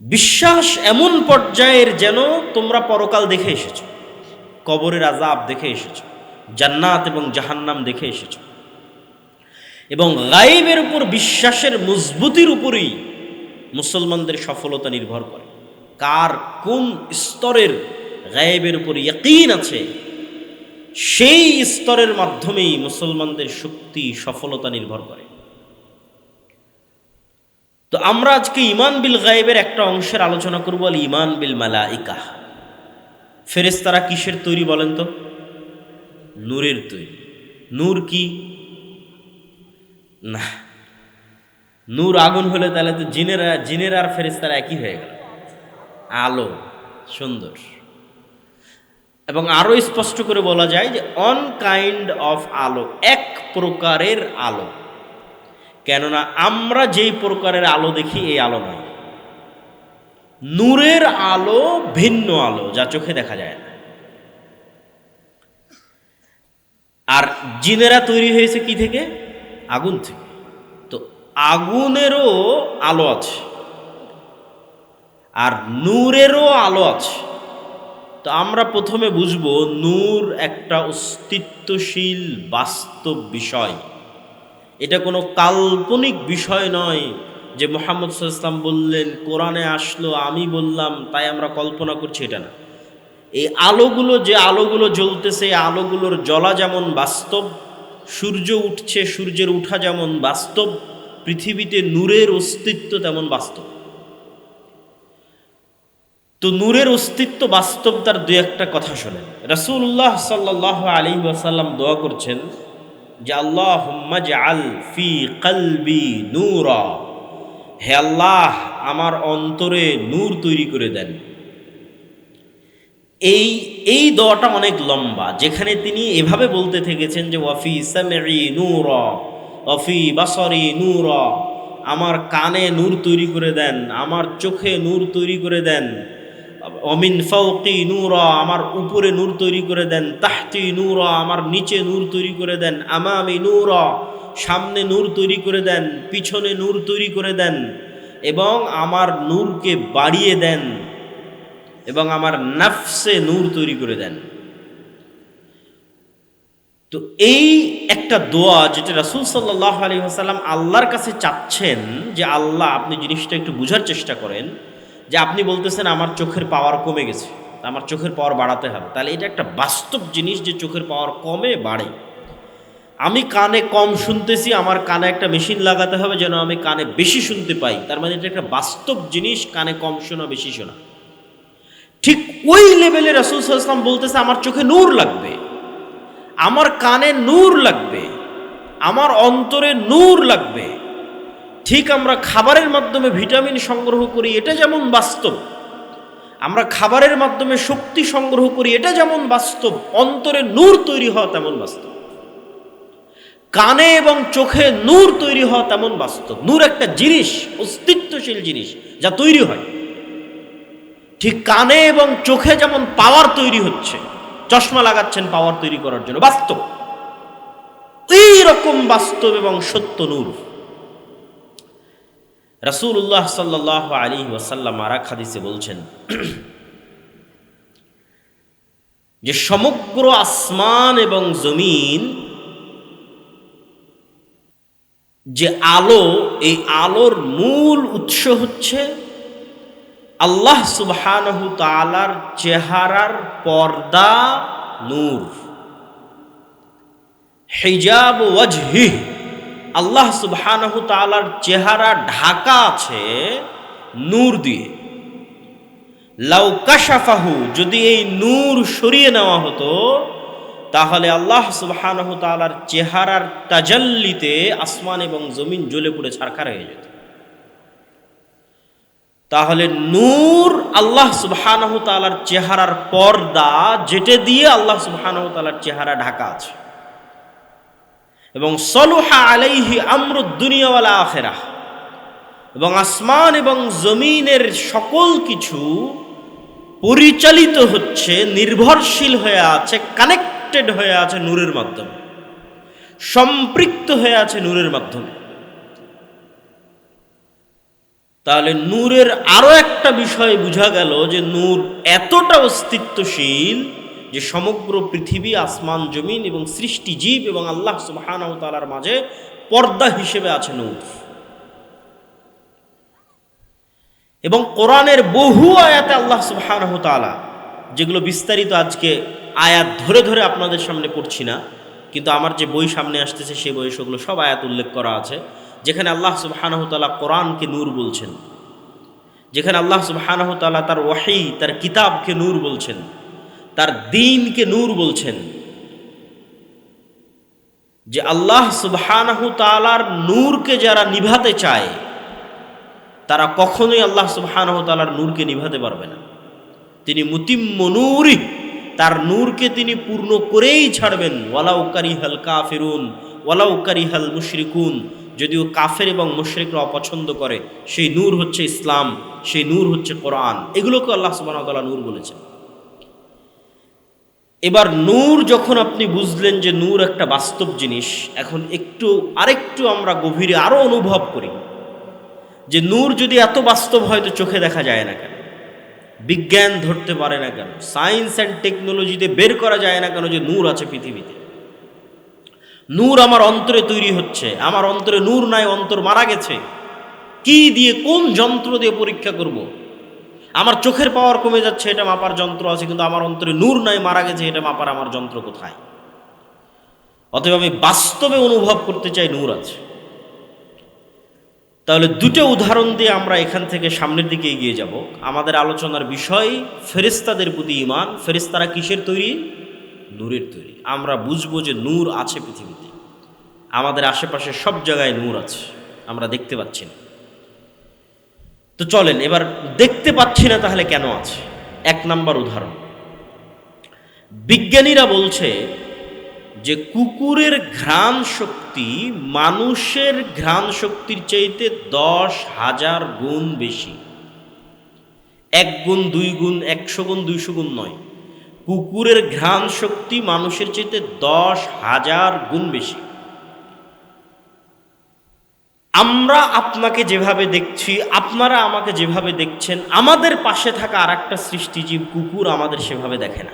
বিশ্বাস এমন পর্যায়ের যেন তোমরা পরকাল দেখে এসেছ, কবরের আজাব দেখে এসেছ, জান্নাত এবং জাহান্নাম দেখে এসেছ। এবং গাইবের উপর বিশ্বাসের মজবুতির উপরই মুসলমানদের সফলতা নির্ভর করে। কার কোন স্তরের গায়েবের উপর ইয়কিন আছে, সেই স্তরের মাধ্যমেই মুসলমানদের শক্তি সফলতা নির্ভর করে। তো আমরা আজকে ইমান বিল গায়েবের একটা অংশের আলোচনা করব বলে ইমান বিল মালাইকা। ফেরেস্তারা কিসের তৈরি বলেন তো? নূরের তৈরি। নূর কি? না। নূর আগুন হলে তাহলে তো জিনেরা, জিনের আর ফেরেস্তারা একই হয়ে গেল। আলো, সুন্দর। এবং আরও স্পষ্ট করে বলা যায় যে, অন কাইন্ড অফ আলো, এক প্রকারের আলো। কেননা আমরা যেই প্রকারের আলো দেখি, এই আলো নয়। নূরের আলো ভিন্ন আলো, যা চোখে দেখা যায় না। আর জিনেরা তৈরি হয়েছে কি থেকে? আগুন থেকে। তো আগুনেরও আলো আছে। আর নূরেরও আলো আছে। তো আমরা প্রথমে বুঝব, নূর একটা অস্তিত্বশীল বাস্তব বিষয়। এটা কোনো কাল্পনিক বিষয় নয় যে মোহাম্মদ ইসলাম বললেন, কোরআনে আসলো, আমি বললাম, তাই আমরা কল্পনা করছি এটা না। এই আলোগুলো যে আলোগুলো জ্বলতেছে আলোগুলোর জ্বলা যেমন বাস্তব, সূর্য উঠছে, সূর্যের উঠা যেমন বাস্তব, পৃথিবীতে নূরের অস্তিত্ব তেমন বাস্তব। তো নূরের অস্তিত্ব বাস্তব তার দু একটা কথা শোনেন। রসুল্লাহ সাল্লাহ আলী ওয়াসাল্লাম দোয়া করছেন যে আল্লাহ আল ফি কলবি নূর। হে আল্লাহ, আমার অন্তরে নূর তৈরি করে দেন। এই এই দোয়াটা অনেক লম্বা, যেখানে তিনি এভাবে বলতে থেকেছেন যে, ওয়াফি সামেরি নূর, ওয়াফি বাসরি নূর। আমার কানে নূর তৈরি করে দেন, আমার চোখে নূর তৈরি করে দেন। অমিন ফৌকি নূর, আমার উপরে নূর তৈরি করে দেন, তাহতি নূর, আমার নিচে নূর তৈরি করে দেন, আমামি নূর, সামনে নূর তৈরি করে দেন, পিছনে নূর তৈরি করে দেন এবং আমার নূরকে বাড়িয়ে দেন এবং আমার নাফসে নূর তৈরি করে দেন। তো এই একটা দোয়া যেটা রাসুল সাল্লাহ আলী আসাল্লাম আল্লাহর কাছে চাচ্ছেন যে, আল্লাহ আপনি জিনিসটা একটু বুঝার চেষ্টা করেন। যে আপনি বলতেছেন, আমার চোখের পাওয়ার কমে গেছে, আমার চোখের পাওয়ার বাড়াতে হবে। তাহলে এটা একটা বাস্তব জিনিস যে চোখের পাওয়ার কমে, বাড়ে। আমি কানে কম শুনতেছি, আমার কানে একটা মেশিন লাগাতে হবে যেন আমি কানে বেশি শুনতে পাই। তার মানে এটা একটা বাস্তব জিনিস, কানে কম শোনা, বেশি শোনা। ঠিক ওই লেভেলে রসুল সাল্লাম বলতেছে, আমার চোখে নূর লাগবে, আমার কানে নূর লাগবে, আমার অন্তরে নূর লাগবে। ঠিক আমরা খাবারের মাধ্যমে ভিটামিন সংগ্রহ করি, এটা যেমন বাস্তব। আমরা খাবারের মাধ্যমে শক্তি সংগ্রহ করি, এটা যেমন বাস্তব। অন্তরে নূর তৈরি হওয়া তেমন বাস্তব। কানে এবং চোখে নূর তৈরি হওয়া তেমন বাস্তব। নূর একটা জিনিস, অস্তিত্বশীল জিনিস, যা তৈরি হয়। ঠিক কানে এবং চোখে যেমন পাওয়ার তৈরি হচ্ছে, চশমা লাগাচ্ছেন পাওয়ার তৈরি করার জন্য, বাস্তব। এই রকম বাস্তব এবং সত্য নূর। রাসুল্লাহ সাল্লাহ আলী ওয়াসাল্লাম আরাক হাদিসে বলছেন, যে সমগ্র আসমান এবং জমিন, যে আলো, এই আলোর মূল উৎস হচ্ছে আল্লাহ সুবহানহু তালার চেহারার পর্দা, নূর। হিজাব ওয়াজহি আল্লাহ সুবহানহু তালার চেহারা ঢাকা আছে নূর দিয়ে। লাউ কাশাফাহু, যদি এই নূর সরিয়ে নেওয়া হতো, তাহলে আল্লাহ সুবহানহু তালার চেহারার তাজাল্লিতে আসমান এবং জমিন জ্বলে পুড়ে ছারখার হয়ে যেত। তাহলে নূর আল্লাহ সুবহানহ তালার চেহারার পর্দা, যেটে দিয়ে আল্লাহ সুবহানহ তালার চেহারা ঢাকা আছে। এবং সলুহা আলাইহি আমরুদ দুনিয়াওয়ালা আখেরা। এবং আসমান এবং জমিনের সকল কিছু পরিচালিত হচ্ছে, নির্ভরশীল হয়ে আছে কানেক্টেড হয়ে আছে নূরের মাধ্যমে। সম্পৃক্ত হয়ে আছে নূরের মাধ্যমে। তাহলে নূরের আরও একটা বিষয় বোঝা গেল যে নূর এতটা অস্তিত্বশীল যে সমগ্র পৃথিবী, আসমান, জমিন এবং সৃষ্টি জীব এবং আল্লাহ সুবহানাহু তাআলার মাঝে পর্দা হিসেবে আছে নূর। এবং কোরআনের বহু আয়াতে আল্লাহ সুবহানাহু তাআলা, যেগুলো বিস্তারিত আজকে আয়াত ধরে ধরে আপনাদের সামনে পড়ছি না, কিন্তু আমার যে বই সামনে আসতেছে সেই বই সেগুলো সব আয়াত উল্লেখ করা আছে, যেখানে আল্লাহ সুবহানাহু তাআলা কোরআনকে নূর বলছেন। যেখানে আল্লাহ সুবহানাহু তাআলা তার ওয়াহি, তার কিতাবকে নূর বলছেন। তার দিনকে নূর বলছেন যে আল্লাহ সুবহানাহু নূরকে যারা নিভাতে চায়, তারা কখনোই আল্লাহ সুবহানাহু নূরকে নিভাতে পারবে না। তিনি মুতিম্ম নূরি তার নূরকে তিনি পূর্ণ করেই ছাড়বেন। ওয়ালাউ কারিহাল কাফিরুন, ওয়ালাউ কারিহাল মুশরিকুন, যদিও কাফের এবং মুশরিকরা অপছন্দ করে, সেই নূর হচ্ছে ইসলাম, সেই নূর হচ্ছে কোরআন। এগুলোকে আল্লাহ তাআলা নূর বলেছেন। এবার নূর যখন আপনি বুঝলেন যে নূর একটা বাস্তব জিনিস, এখন একটু, আরেকটু আমরা গভীরে আরও অনুভব করি যে নূর যদি এত বাস্তব হয় তো চোখে দেখা যায় না কেন? বিজ্ঞান ধরতে পারে না কেন? সায়েন্স অ্যান্ড টেকনোলজিতে বের করা যায় না কেন যে নূর আছে পৃথিবীতে? নূর আমার অন্তরে তৈরি হচ্ছে, আমার অন্তরে নূর নাই, অন্তর মারা গেছে। কি দিয়ে, কোন যন্ত্র দিয়ে পরীক্ষা করব। আমার চোখের পাওয়ার কমে যাচ্ছে, এটা মাপার যন্ত্র আছে, কিন্তু আমার অন্তরে নূর নাই, মারা গেছে, এটা মাপার আমার যন্ত্র কোথায়? অতএব আমি বাস্তবে অনুভব করতে চাই নূর আছে। তাহলে দুটো উদাহরণ দিয়ে আমরা এখান থেকে সামনের দিকে এগিয়ে যাব। আমাদের আলোচনার বিষয় ফেরিস্তাদের প্রতি ইমান ফেরিস্তারা কিসের তৈরি? নূরের তৈরি। আমরা বুঝব যে নূর আছে পৃথিবীতে। আমাদের আশেপাশে সব জায়গায় নূর আছে। আমরা দেখতে পাচ্ছি না। তো চলেন, এবার দেখতে পাচ্ছি না তাহলে কেন আছে। এক নাম্বার উদাহরণ। বিজ্ঞানীরা বলছে যে কুকুরের ঘ্রাণ শক্তি মানুষের ঘ্রাণ শক্তির চাইতে দশ হাজার গুণ বেশি। এক গুণ, দুই গুণ, একশো গুণ, দুইশো গুণ নয়। কুকুরের ঘ্রাণ শক্তি মানুষের চাইতে দশ হাজার গুণ বেশি। আমরা আপনাকে যেভাবে দেখছি, আপনারা আমাকে যেভাবে দেখছেন, আমাদের পাশে থাকা আর একটা সৃষ্টিজীব কুকুর আমাদের সেভাবে দেখে না।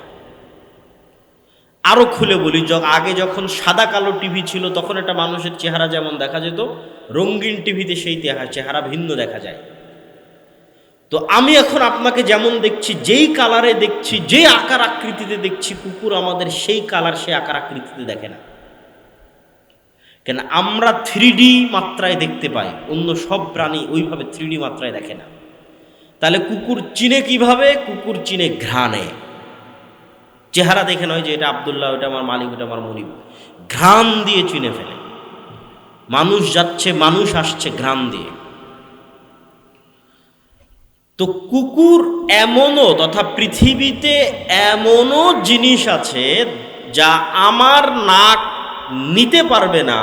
আরও খুলে বলি আগে যখন সাদা কালো টিভি ছিল, তখন একটা মানুষের চেহারা যেমন দেখা যেত, রঙিন টিভিতে সেই চেহারা ভিন্ন দেখা যায়। তো আমি এখন আপনাকে যেমন দেখছি, যেই কালারে দেখছি, যে আকার আকৃতিতে দেখছি, কুকুর আমাদের সেই কালার, সেই আকার আকৃতিতে দেখে না। কেন আমরা থ্রি মাত্রায় দেখতে পাই। অন্য সব প্রাণী ওইভাবে থ্রি মাত্রায় দেখে না। তাহলে কুকুর চিনে কীভাবে? কুকুর চিনে ঘ্রাণে। চেহারা দেখে নয় যে এটা আবদুল্লাহ, ওটা আমার মালিক, ওটা আমার মনিব। ঘ্রাণ দিয়ে চিনে ফেলে। মানুষ যাচ্ছে, মানুষ আসছে ঘ্রাণ দিয়ে। তো কুকুর এমনও, তথা পৃথিবীতে এমনও জিনিস আছে যা আমার নাক নিতে পারবে না,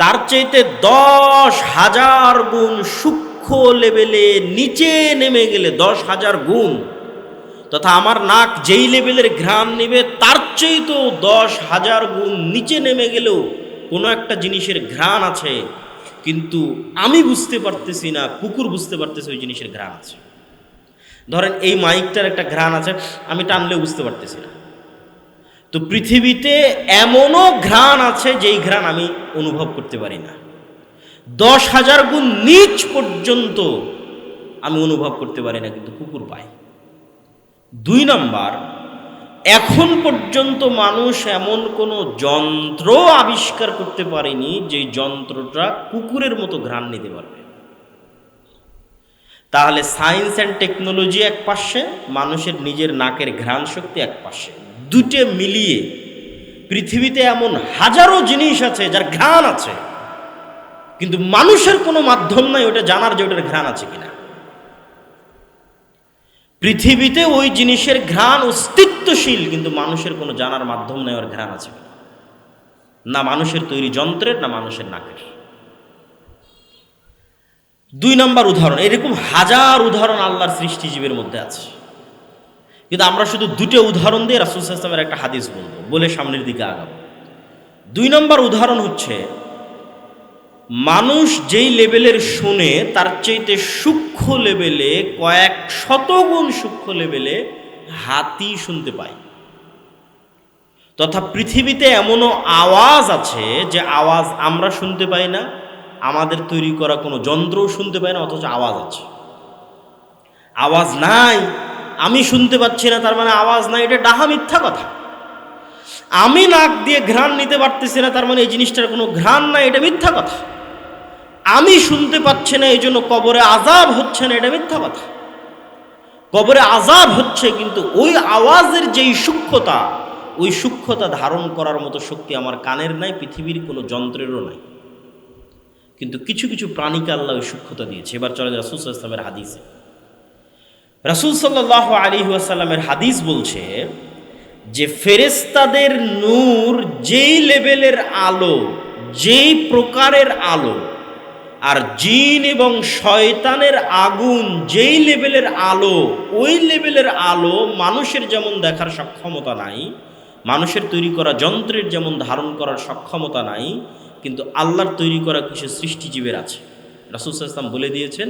তার চাইতে দশ হাজার গুণ সূক্ষ্ম লেভেলে নিচে নেমে গেলে দশ হাজার গুণ, তথা আমার নাক যেই লেভেলের ঘ্রাণ নেবে, তার চাইতেও দশ হাজার গুণ নিচে নেমে গেলেও কোনো একটা জিনিসের ঘ্রাণ আছে, কিন্তু আমি বুঝতে পারতেছি না, কুকুর বুঝতে পারতেছে ওই জিনিসের ঘ্রাণ আছে। ধরেন এই মাইকটার একটা ঘ্রাণ আছে, আমি টানলেও বুঝতে পারতেছি না। তো পৃথিবীতে এমনও ঘ্রাণ আছে যেই ঘ্রাণ আমি অনুভব করতে পারি না। দশ হাজার গুণ নিচ পর্যন্ত আমি অনুভব করতে পারি না, কিন্তু কুকুর পায়। দুই নাম্বার, এখন পর্যন্ত মানুষ এমন কোনো যন্ত্র আবিষ্কার করতে পারেনি যে যন্ত্রটা কুকুরের মতো ঘ্রাণ নিতে পারবে। তাহলে সায়েন্স অ্যান্ড টেকনোলজি এক পাশে, মানুষের নিজের নাকের ঘ্রাণ শক্তি এক পাশে। দুটে মিলিয়ে পৃথিবীতে এমন হাজারো জিনিস আছে যার ঘ্রাণ আছে। কিন্তু মানুষের কোনো মাধ্যম নাই ওটা জানার যে ওটার ঘ্রাণ আছে কিনা। পৃথিবীতে ওই জিনিসের ঘ্রাণ অস্তিত্বশীল, কিন্তু মানুষের কোনো জানার মাধ্যম নেই ওর ঘ্রাণ আছে। না মানুষের তৈরি যন্ত্রের, না মানুষের নাকের। দুই নম্বর উদাহরণ, এরকম হাজার উদাহরণ আল্লাহর সৃষ্টিজীবের মধ্যে আছে। কিন্তু আমরা শুধু দুটো উদাহরণ দিয়ে রাসুল সাল্লামের একটা হাদিস বলব। বলে সামনের দিকে আগাবো। দুই নম্বর উদাহরণ হচ্ছে, মানুষ যেই লেভেলের শুনে, তার চাইতে সূক্ষ্ম লেভেলে কয়েক শতগুণ সূক্ষ্ম লেভেলে হাতি শুনতে পায়। তথা পৃথিবীতে এমনও আওয়াজ আছে যে আওয়াজ আমরা শুনতে পাই না, আমাদের তৈরি করা কোনো যন্ত্রও শুনতে পাই না, অথচ আওয়াজ আছে। আওয়াজ নাই আমি শুনতে পাচ্ছি না, তার মানে আওয়াজ নাই, এটা ডাহা মিথ্যা কথা। আমি নাক দিয়ে ঘ্রাণ নিতে পারতেছি না, তার মানে এই জিনিসটার কোনো ঘ্রাণ নাই, এটা মিথ্যা কথা। আমি শুনতে পাচ্ছি না, এই জন্য কবরে আজাব হচ্ছে না, এটা মিথ্যা কথা। কবরে আজাব হচ্ছে, কিন্তু ওই আওয়াজের যেই সূক্ষ্মতা, ওই সূক্ষ্মতা ধারণ করার মতো শক্তি আমার কানের নাই, পৃথিবীর কোনো যন্ত্রেরও নাই। কিন্তু কিছু কিছু প্রাণীকে আল্লাহ ওই সূক্ষ্মতা দিয়েছে। এবার চলে রাসুল ইসলামের হাদিসে। রাসুল সাল্লাহ আলী আসাল্লামের হাদিস বলছে যে ফেরেস্তাদের নূর যেই লেভেলের আলো, যেই প্রকারের আলো, আর জিন এবং শয়তানের আগুন যেই লেভেলের আলো, ওই লেভেলের আলো মানুষের যেমন দেখার সক্ষমতা নাই, মানুষের তৈরি করা যন্ত্রের যেমন ধারণ করার সক্ষমতা নাই, কিন্তু আল্লাহর তৈরি করা কিছু সৃষ্টিজীবের আছে। রাসুল ইসলাম বলে দিয়েছেন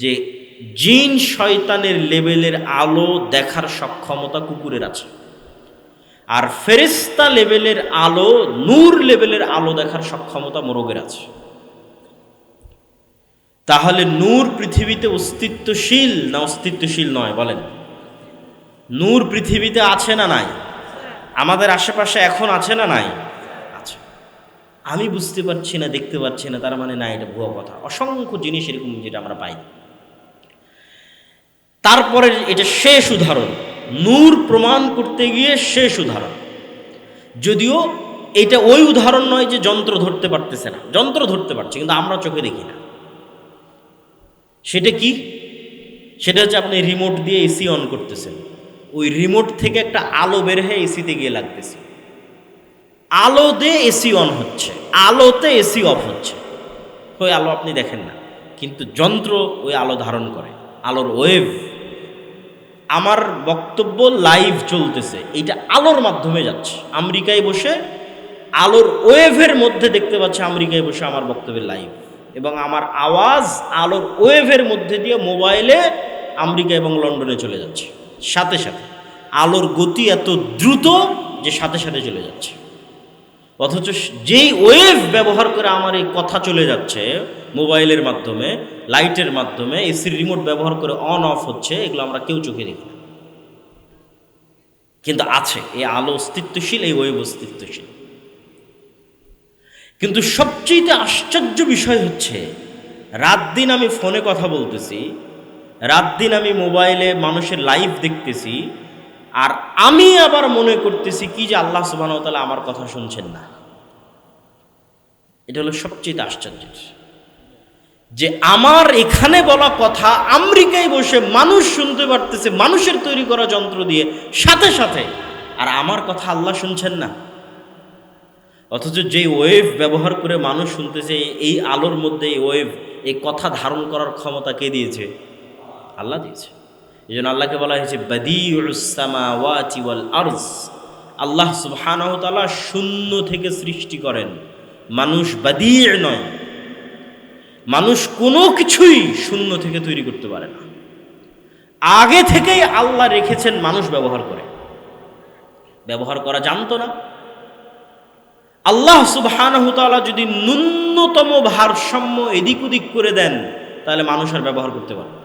যে জিন শয়তানের লেভেলের আলো দেখার সক্ষমতা কুকুরের আছে। আর ফেরিস্তা লেভেলের আলো নূর লেভেলের আলো দেখার সক্ষমতা মোরগের আছে। তাহলে নূর পৃথিবীতে অস্তিত্বশীল না অস্তিত্বশীল নয়, বলেন। নূর পৃথিবীতে আছে না নাই? আমাদের আশেপাশে এখন আছে না নাই? আছে। আমি বুঝতে পারছি না, দেখতে পাচ্ছি না, তার মানে না, এটা ভুয়া কথা। অসংখ্য জিনিস এরকম যেটা আমরা পাই। তারপরে এটা শেষ উদাহরণ। নূর প্রমাণ করতে গিয়ে শেষ উদাহরণ। যদিও এটা ওই উদাহরণ নয় যে যন্ত্র ধরতে পারতেছে না। যন্ত্র ধরতে পারছে, কিন্তু আমরা চোখে দেখি না। সেটা কি? সেটা হচ্ছে আপনি রিমোট দিয়ে এসি অন করতেছেন। ওই রিমোট থেকে একটা আলো বের হয়ে এসিতে গিয়ে লাগতেছে। আলো দিয়ে এসি অন হচ্ছে। আলোতে এসি অফ হচ্ছে। ওই আলো আপনি দেখেন না। কিন্তু যন্ত্র ওই আলো ধারণ করে। আলোর ওয়েভ আমার বক্তব্য লাইভ চলতেছে। এইটা আলোর মাধ্যমে যাচ্ছে। আমেরিকায় বসে আলোর ওয়েভের মধ্যে দেখতে পাচ্ছে আমেরিকায় বসে আমার বক্তব্যের লাইভ এবং আমার আওয়াজ আলোর ওয়েভের মধ্যে দিয়ে মোবাইলে আমেরিকা এবং লন্ডনে চলে যাচ্ছে। সাথে সাথে আলোর গতি এত দ্রুত যে সাথে সাথে চলে যাচ্ছে। অথচ যেই ওয়েভ ব্যবহার করে আমার এই কথা চলে যাচ্ছে মোবাইলের মাধ্যমে লাইটের মাধ্যমে এসির রিমোট ব্যবহার করে অন, অফ হচ্ছে, এগুলো আমরা কেউ চোখে দেখি না। কিন্তু আছে, এই আলো অস্তিত্বশীল, এই ওয়েব অস্তিত্বশীল। কিন্তু সবচেয়ে আশ্চর্য বিষয় হচ্ছে, রাত দিন আমি ফোনে কথা বলতেছি, রাত দিন আমি মোবাইলে মানুষের লাইভ দেখতেছি, আর আমি আবার মনে করতেছি কি যে আল্লাহ সুবাহ আমার কথা শুনছেন না। এটা হলো সবচেয়ে আশ্চর্যের যে আমার এখানে বলা কথা, আমেরিকায় বসে মানুষ শুনতে পারতেছে, মানুষের তৈরি করা যন্ত্র দিয়ে, সাথে সাথে। আর আমার কথা আল্লাহ শুনছেন না। অথচ যেই ওয়েভ ব্যবহার করে মানুষ শুনতেছে, এই আলোর মধ্যে এই ওয়েভ, এই কথা ধারণ করার ক্ষমতা কে দিয়েছে? আল্লাহ দিয়েছে। এই জন্য আল্লাহকে বলা হয়েছে ওয়াল আল্লাহ সুবহানাহু শূন্য থেকে সৃষ্টি করেন। মানুষ বাদি নয়। মানুষ কোনো কিছুই শূন্য থেকে তৈরি করতে পারে না। আগে থেকেই আল্লাহ রেখেছেন মানুষ ব্যবহার করে। ব্যবহার করা জানতো না। আল্লাহ সুবহানাহু তাআলা যদি ন্যূনতম ভারসাম্য এদিক ওদিক করে দেন, তাহলে মানুষ আর ব্যবহার করতে পারবে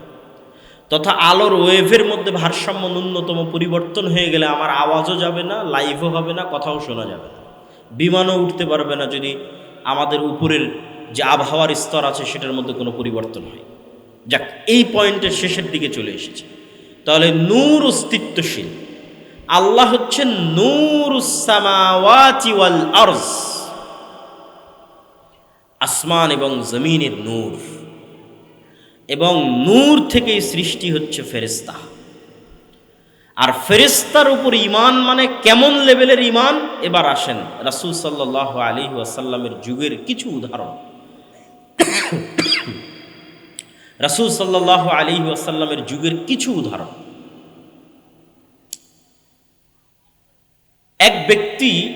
তথা আলোর ওয়েভের মধ্যে ভারসাম্য ন্যূনতম পরিবর্তন হয়ে গেলে আমার আওয়াজও যাবে না, লাইভও হবে না, কথাও শোনা যাবে না। বিমানও উঠতে পারবে না যদি আমাদের উপরের যে আবহাওয়ার স্তর আছে সেটার মধ্যে কোনো পরিবর্তন হয়। যাক, এই পয়েন্টের শেষের দিকে চলে এসেছে। তাহলে নূর অস্তিত্বশীল। আল্লাহ হচ্ছেন নূর ওয়াল আরজ। আসমান এবং জমিনের নূর। এবং নূর থেকেই সৃষ্টি হচ্ছে ফেরিস্তা আর ফেরিস্তার উপর ইমান মানে কেমন লেভেলের ইমান এবার আসেন রাসুল সাল্লাহ আলী ওয়াসাল্লামের যুগের কিছু উদাহরণ। রাসুল সাল্লাহ আলী ওয়াসাল্লামের যুগের কিছু উদাহরণ। এক ব্যক্তি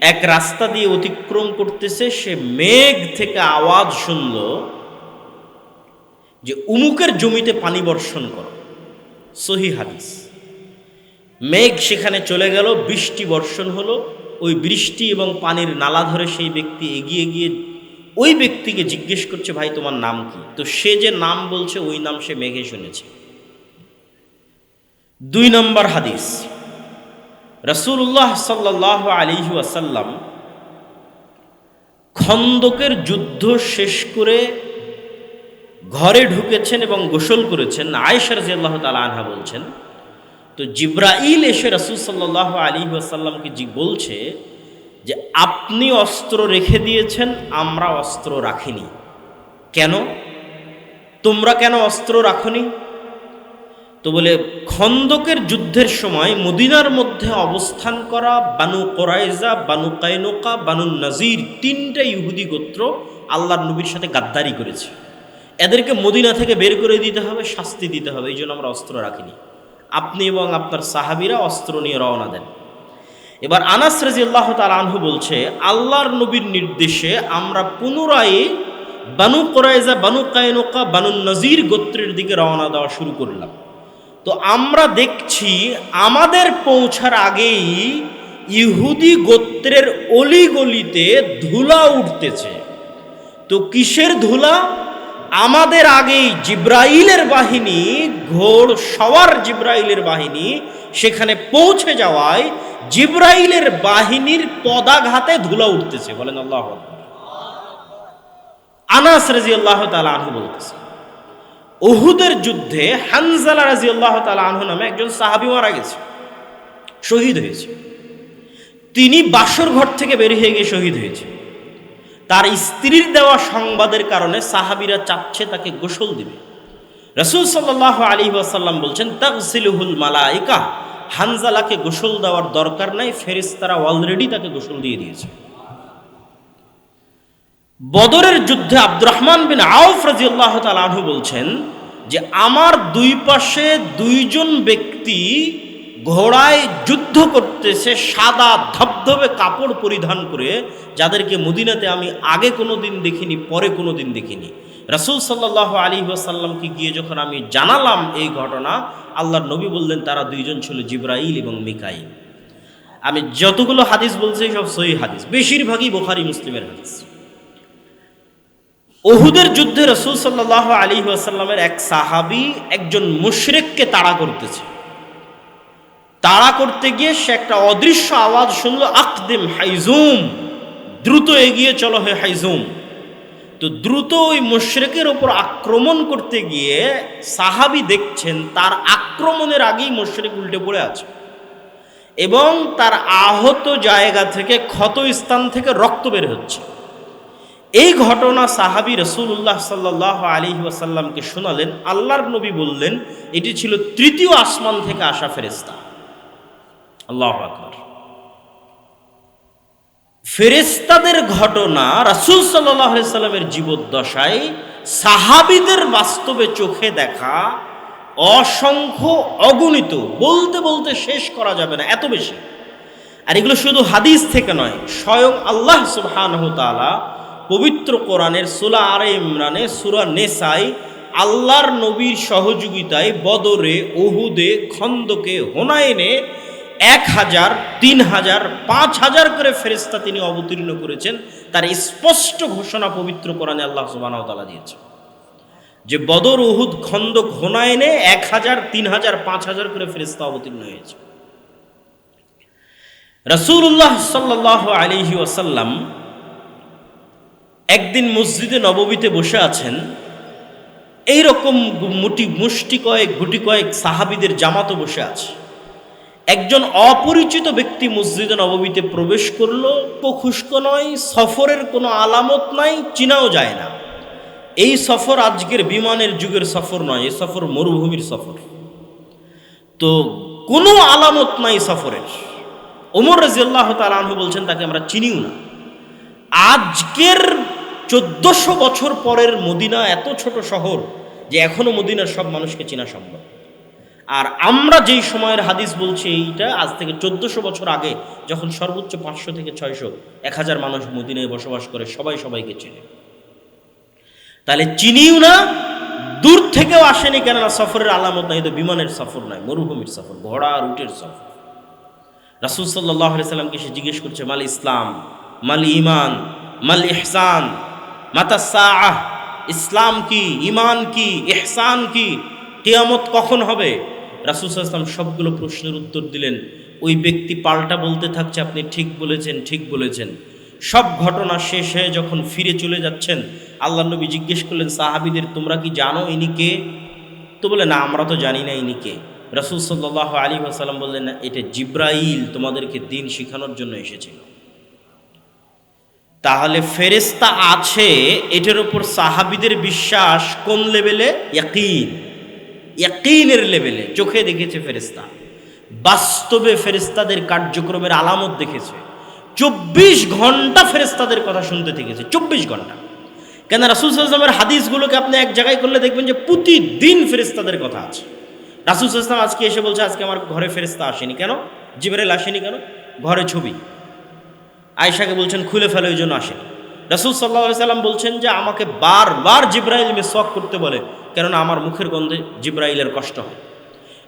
এক রাস্তা দিয়ে অতিক্রম করতেছে, সে মেঘ থেকে আওয়াজ শুনল যে উমুকের জমিতে পানি বর্ষণ করো। সহি হাদিস। মেঘ সেখানে চলে গেল, বৃষ্টি বর্ষণ হলো, ওই বৃষ্টি এবং পানির নালা ধরে সেই ব্যক্তি এগিয়ে গিয়ে ওই ব্যক্তিকে জিজ্ঞেস করছে, ভাই, তোমার নাম কি? তো সে যে নাম বলছে, ওই নাম সে মেঘে শুনেছে। দুই নম্বর হাদিস। রসুল্লাহ সাল্লাহ আলিহু আসাল্লাম খন্দকের যুদ্ধ শেষ করে ঘরে ঢুকেছেন এবং গোসল করেছেন। আয়েশা রাজিয়াল্লাহ তালা আনহা বলছেন, তো জিব্রাইল এসে রসুল সাল্লাহ আলী আসাল্লামকে বলছে যে আপনি অস্ত্র রেখে দিয়েছেন, আমরা অস্ত্র রাখিনি। কেন? তোমরা কেন অস্ত্র রাখনি? তো বলে, খন্দকের যুদ্ধের সময় মদিনার মধ্যে অবস্থান করা Banu Qurayza Banu Qaynuqa, Banu Nadir তিনটা ইহুদি গোত্র আল্লাহর নবীর সাথে গাদ্দারি করেছে। এদেরকে মদিনা থেকে বের করে দিতে হবে, শাস্তি দিতে হবে, এই জন্য আমরা অস্ত্র রাখিনি। আপনি এবং আপনার সাহাবিরা অস্ত্র নিয়ে রওনা দেন। এবার আনাস রাজিয়াল্লাহ তাল আনহু বলছে, আল্লাহর নবীর নির্দেশে আমরা পুনরায় Banu Qurayza Banu Qaynuqa Banu Nadir গোত্রের দিকে রওনা দেওয়া শুরু করলাম। তো আমরা দেখছি আমাদের পৌঁছার আগেই ইহুদি গোত্রের অলিগলিতে ধুলা উঠতেছে। তো কিসের ধুলা? আমাদের আগেই জিব্রাইলের বাহিনী ঘোড় সওয়ার জিব্রাইলের বাহিনী, সেখানে পৌঁছে যাওয়ায় জিব্রাইলের বাহিনীর পদাঘাতে ধুলা উঠতেছে। বলেন আল্লাহ আনাস রাজি আল্লাহ তালা আনহু বলতেছে ওহুদের যুদ্ধে হানজালা রাজি আল্লাহ তালা আনহু নামে একজন সাহাবি মারা গেছে, শহীদ হয়েছে। তিনি বাসর ঘর থেকে বেরিয়ে গিয়ে শহীদ হয়েছে। তার স্ত্রীর দেওয়া সংবাদের কারণে সাহাবিরা চাচ্ছে তাকে গোসল দিবে। রসুল সাল্লাহ আলী আসাল্লাম বলছেন তাকসিলুহুল মালাইকা হানজালাকে গোসল দেওয়ার দরকার নাই ফেরিস্তারা অলরেডি তাকে গোসল দিয়ে দিয়েছে। বদরের যুদ্ধে আব্দুর রহমান বিন আউফ রাজিউল্লাহ তালাহু বলছেন যে, আমার দুই পাশে দুইজন ব্যক্তি ঘোড়ায় যুদ্ধ করতেছে, সাদা ধবধবে কাপড় পরিধান করে, যাদেরকে মদিনাতে আমি আগে কোনো দিন দেখিনি, পরে কোনো দিন দেখিনি। রাসুল সাল্লাহ আলী সাল্লামকে গিয়ে যখন আমি জানালাম এই ঘটনা, আল্লাহর নবী বললেন, তারা দুইজন ছিল জিব্রাইল এবং মিকাইল। আমি যতগুলো হাদিস বলছি, সব সহি হাদিস। বেশিরভাগই বোখারি, মুসলিমের হাদিস। ওহুদের যুদ্ধে রসুল সাল্লাহ আলী আসাল্লামের এক সাহাবি একজন মুশরেককে তাড়া করতেছে। তাড়া করতে গিয়ে সে একটা অদৃশ্য আওয়াজ শুনলো, আকদিম হাইজুম, দ্রুত এগিয়ে চলো হে হাইজুম। তো দ্রুত ওই মুশরেকের ওপর আক্রমণ করতে গিয়ে সাহাবি দেখছেন, তার আক্রমণের আগেই মুশরেক উল্টে পড়ে আছে এবং তার আহত জায়গা থেকে ক্ষত স্থান থেকে রক্ত বের হচ্ছে। এই ঘটনা সাহাবি রসুল্লাহ সাল্লাহ আলী ওয়াসাল্লামকে শোনালেন। আল্লাহর নবী বললেন, এটি ছিল তৃতীয় আসমান থেকে আসা ফেরেস্তা আল্লাহ আকবর। ফেরেস্তাদের ঘটনা রাসুল সাল্লামের জীবদ্দশায় সাহাবিদের বাস্তবে চোখে দেখা অসংখ্য অগণিত, বলতে বলতে শেষ করা যাবে না, এত বেশি। আর এগুলো শুধু হাদিস থেকে নয়, স্বয়ং আল্লাহ সুবহান তালা পবিত্র কোরআনের সুলা আরে ইমরানে সুরা নেসাই আল্লাহর নবীর সহযোগিতায় বদরে ওহুদে খন্দকে হোনায়নে এক হাজার, তিন হাজার, পাঁচ হাজার করে ফেরিস্তা তিনি অবতীর্ণ করেছেন। তার স্পষ্ট ঘোষণা পবিত্র কোরআনে আল্লাহ সুবাহতালা দিয়েছে যে বদর, উহুদ, খন্দক হোনায়নে এক হাজার, তিন হাজার, পাঁচ হাজার করে ফেরিস্তা অবতীর্ণ হয়েছে। রসুল্লাহ সাল্লাহ আলিহি ওয়াসাল্লাম একদিন মসজিদে নববীতে বসে আছেন। এই রকম মুটি মুষ্টি কয়েক গুটি কয়েক সাহাবিদের জামাতও বসে আছে। একজন অপরিচিত ব্যক্তি মসজিদে নববীতে প্রবেশ করল খুস্ক নয়, সফরের কোনো আলামত নাই, চিনাও যায় না। এই সফর আজকের বিমানের যুগের সফর নয় এই সফর মরুভূমির সফর। তো কোনো আলামত নাই সফরের। ওমর রাজিয়াল্লাহ তালু বলছেন, তাকে আমরা চিনিও না। আজকের চোদ্দশো বছর পরের মদিনা এত ছোট শহর যে এখনও মদিনার সব মানুষকে চেনা সম্ভব। আর আমরা যেই সময়ের হাদিস বলছি, এইটা আজ থেকে চোদ্দশো বছর আগে, যখন সর্বোচ্চ পাঁচশো থেকে ছয়শো, এক হাজার মানুষ মদিনায় বসবাস করে, সবাই সবাইকে চেনে। তাহলে চিনিও না, দূর থেকেও আসেনি কেননা সফরের আলামত নাই, তো বিমানের সফর নয় মরুভূমির সফর, ঘোড়া আর উটের সফর। রাসুল সাল্লাহ সাল্লামকে সে জিজ্ঞেস করছে, মাল ইসলাম, মাল ইমান মাল ইহসান, মাতা সাহ ইসলাম কি ইমান কি, ইহসান কি, কেয়ামত কখন হবে? রাসুল সাল্লাম সবগুলো প্রশ্নের উত্তর দিলেন। ওই ব্যক্তি পাল্টা বলতে থাকছে, আপনি ঠিক বলেছেন ঠিক বলেছেন। সব ঘটনা শেষ হয়ে যখন ফিরে চলে যাচ্ছেন আল্লাহ নবী জিজ্ঞেস করলেন, সাহাবিদের তোমরা কি জানো ইনি কে? তো বলে, না, আমরা তো জানি না ইনি কে। রাসুল সাল্লাহ আলী আসাল্লাম বললেন না এটা জিব্রাইল, তোমাদেরকে দিন শেখানোর জন্য এসেছিল। তাহলে ফেরেস্তা আছে, এটার উপর সাহাবিদের বিশ্বাস কোন লেভেলে ইয়াকিন। ইয়াকিনের লেভেলে চোখে দেখেছে ফেরেস্তা বাস্তবে ফেরেস্তাদের কার্যক্রমের আলামত দেখেছে। চব্বিশ ঘণ্টা ফেরেস্তাদের কথা শুনতে থেকেছে চব্বিশ ঘণ্টা। কেন রাসুল সাল্লামের হাদিসগুলোকে আপনি এক জায়গায় করলে দেখবেন যে প্রতিদিন ফেরেস্তাদের কথা আছে। রাসুল সাল্লাম আজকে এসে বলছে, আজকে আমার ঘরে ফেরেস্তা আসেনি কেন? জিবরেল আসেনি কেন? ঘরে ছবি। আয়সাকে বলছেন, খুলে ফেলে ওই জন্য আসেনি। রাসুল সাল্লাহ সাল্লাম বলছেন যে, আমাকে বারবার জিব্রাইল মেসওয়াক করতে বলে কেননা আমার মুখের গন্ধে জিব্রাইলের কষ্ট হয়।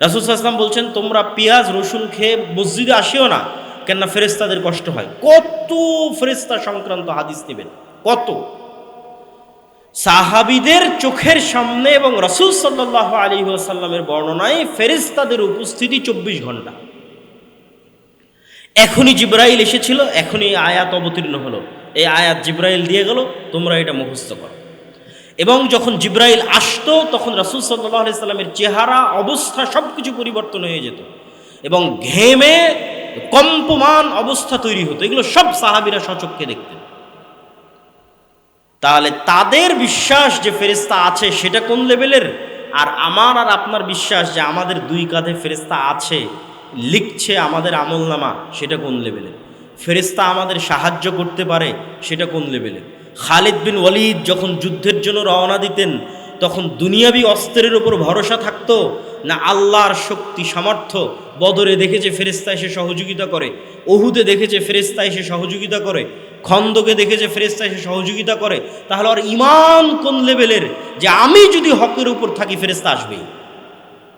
রাসুল সাল্লাম বলছেন, তোমরা পেঁয়াজ, রসুন খেয়ে মসজিদে আসিও না, কেননা ফেরেস্তাদের কষ্ট হয়। কত ফেরেস্তা সংক্রান্ত হাদিস নেবেন, কত? সাহাবিদের চোখের সামনে এবং রসুল সাল্লাহ আলী সাল্লামের বর্ণনায় ফেরেস্তাদের উপস্থিতি চব্বিশ ঘণ্টা। এখনই জিব্রাইল এসেছিল, এখনই আয়াত অবতীর্ণ হলো। এই আয়াত জিব্রাইল দিয়ে গেল, তোমরা এটা মুখস্থ করো। এবং যখন জিব্রাইল আসতো, তখন রাসুল সাল্লাহ সাল্লামের চেহারা, অবস্থা সব কিছু পরিবর্তন হয়ে যেত। এবং ঘেমে কম্পমান অবস্থা তৈরি হতো। এগুলো সব সাহাবিরা সচক্ষে দেখতেন। তাহলে তাদের বিশ্বাস যে ফেরিস্তা আছে, সেটা কোন লেভেলের? আর আমার আর আপনার বিশ্বাস যে আমাদের দুই কাঁধে ফেরিস্তা আছে, লিখছে আমাদের আমল নামা সেটা কোন লেভেলে ফেরিস্তা আমাদের সাহায্য করতে পারে, সেটা কোন লেভেলে খালিদ বিন ওয়ালিদ যখন যুদ্ধের জন্য রওনা দিতেন, তখন দুনিয়াবি অস্ত্রের উপর ভরসা থাকত না আল্লাহর শক্তি, সামর্থ্য। বদরে দেখেছে ফেরিস্তা এসে সহযোগিতা করে ওহুদে দেখেছে ফেরিস্তা এসে সহযোগিতা করে, খন্দকে দেখেছে ফেরিস্তা এসে সহযোগিতা করে। তাহলে আর ইমান কোন লেভেলের? যে আমি যদি হকের উপর থাকি ফেরিস্তা আসবেই।